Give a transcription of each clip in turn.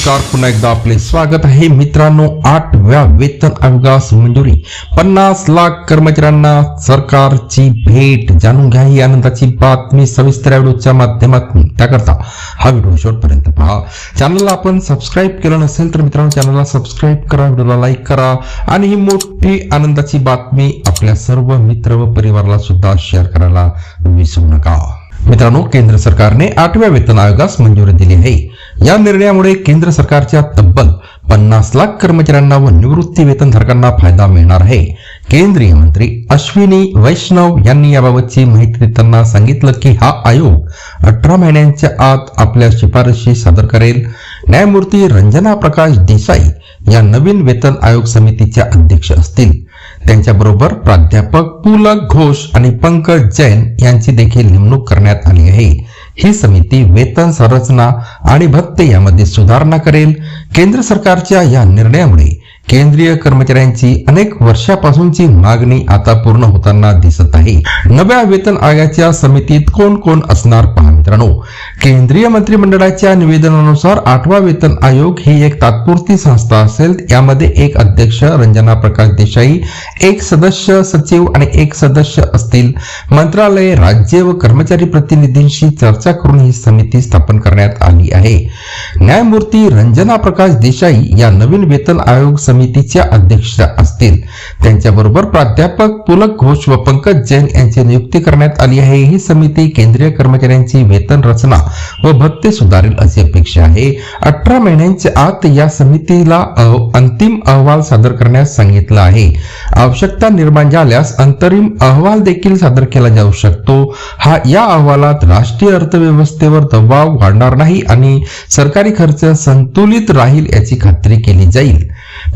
नमस्कार पुन्हा एकदा आपले स्वागत आहे. मित्रांनो आठव्या वेतन आयोगास मंजुरी. पन्नास लाख कर्मचाऱ्यांना सरकारची भेट. जाणून घ्या ही आनंदाची बातमी सविस्तर व्हिडिओच्या माध्यमातून. त्याकरता हा व्हिडिओ शेवटपर्यंत पहा. चॅनलला आपण सबस्क्राईब केलं नसेल तर मित्रांनो चॅनलला सबस्क्राईब करा व्हिडिओला लाईक करा. आणि ही मोठी आनंदाची बातमी आपल्या सर्व मित्र व परिवाराला सुद्धा शेअर करायला विसरू नका. मित्रांनो केंद्र सरकारने आठव्या वेतन आयोगास मंजुरी दिली आहे. या निर्णयामुळे केंद्र सरकारच्या तब्बल पन्नास लाख कर्मचाऱ्यांना व निवृत्ती वेतनधारकांना फायदा मिळणार आहे. केंद्रीय मंत्री अश्विनी वैष्णव यांनी याबाबतची माहिती देताना सांगितलं की हा आयोग अठरा महिन्यांच्या आत आपल्या शिफारशी सादर करेल. न्यायमूर्ती रंजना प्रकाश देसाई या नवीन वेतन आयोग समितीच्या अध्यक्ष असतील. त्यांच्याबरोबर प्राध्यापक पुलक घोष आणि पंकज जैन यांची देखील नेमणूक करण्यात आली आहे. ही समिती वेतन संरचना आणि भत्ते यामध्ये सुधारणा करेल. केंद्र सरकारच्या या निर्णयामुळे केंद्रीय कर्मचाऱ्यांची अनेक वर्षापासूनची मागणी आता पूर्ण होताना दिसत आहे. नव्या वेतन आयोगाच्या समितीत कोण कोण असणार पहा मित्रांनो? केंद्रीय मंत्रिमंडळाच्या निवेदनानुसार आठवा वेतन आयोग ही एक तात्पुरती संस्था असेल. यामध्ये एक अध्यक्ष रंजना प्रकाश देसाई एक सदस्य सचिव आणि एक सदस्य असतील. मंत्रालय राज्य व कर्मचारी प्रतिनिधींशी चर्चा करून ही समिती स्थापन करण्यात आली आहे. न्यायमूर्ती रंजना प्रकाश देसाई या नवीन वेतन आयोग समिती समितीचे अध्यक्ष असतील. त्यांच्याबरोबर प्राध्यापक पुलक घोष व पंकज जैन यांची नियुक्ती करण्यात आली आहे. ही समिती केंद्रीय कर्मचाऱ्यांची वेतन रचना व भत्ते सुधारेल अशी अपेक्षा आहे. अठरा महिन्यांच्या आत या समितीला अंतिम अहवाल सादर करण्यास सांगितलं आहे. आवश्यकता निर्माण झाल्यास अंतरिम अहवाल देखील सादर केला जाऊ शकतो. हा या अहवालात राष्ट्रीय अर्थव्यवस्थेवर दबाव वाढणार नाही आणि सरकारी खर्च संतुलित राहील याची खात्री केली जाईल.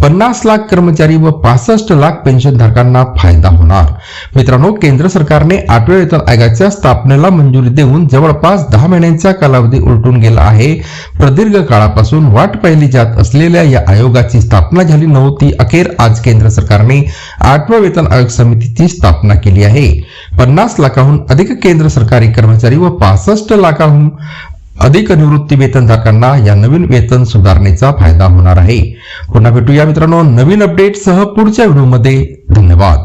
पन्नास लाख कर्मचारी व पासष्ट लाख पेन्शनधारकांना फायदा होणार. मित्रांनो केंद्र सरकारने आठव्या वेतन आयोगाच्या स्थापनेला मंजुरी देऊन जवळपास दहा महिन्यांचा कालावधी उलटून गेला आहे. प्रदीर्घ काळापासून वाट पाहिली जात असलेल्या या आयोगाची स्थापना झाली नव्हती अखेर आज केंद्र सरकारने आठव्या वेतन आयोग समितीची स्थापना केली आहे. पन्नास लाखाहून अधिक केंद्र सरकारी कर्मचारी व पासष्ट लाखाहून अधिक निवृत्ती वेतनधारकांना या नवीन वेतन सुधारणेचा फायदा होणार आहे. पुन्हा भेटूया मित्रांनो नवीन अपडेटसह पुढच्या व्हिडिओमध्ये धन्यवाद.